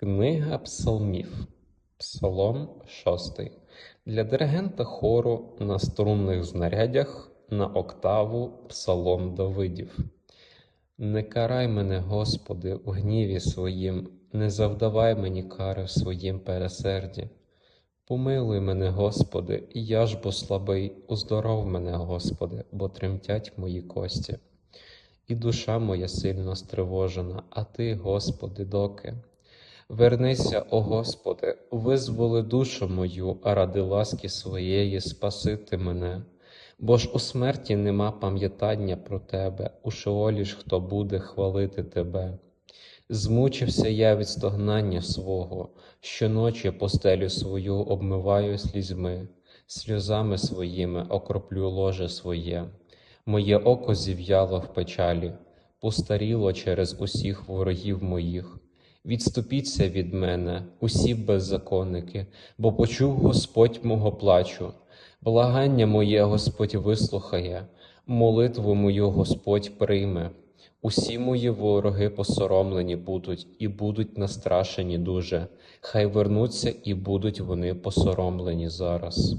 Книга Псалмів, Псалом 6. Для диригента хору на струнних знарядях на октаву Псалом Давидів. Не карай мене, Господи, у гніві своїм, не завдавай мені кари в своїм пересерді. Помилуй мене, Господи, я ж бо слабий, уздоров мене, Господи, бо тремтять мої кості. І душа моя сильно стривожена, а Ти, Господи, доки? Вернися, о Господи, визволи душу мою, а ради ласки своєї спасити мене. Бо ж у смерті нема пам'ятання про Тебе, у шеолі ж хто буде хвалити Тебе. Змучився я від стогнання свого, щоночі постелю свою обмиваю слізьми, сльозами своїми окроплю ложе своє. Моє око зів'яло в печалі, постаріло через усіх ворогів моїх. Відступіться від мене, усі беззаконники, бо почув Господь мого плачу. Благання моє Господь вислухає, молитву мою Господь прийме. Усі мої вороги посоромлені будуть і будуть настрашені дуже. Хай вернуться і будуть вони посоромлені зараз.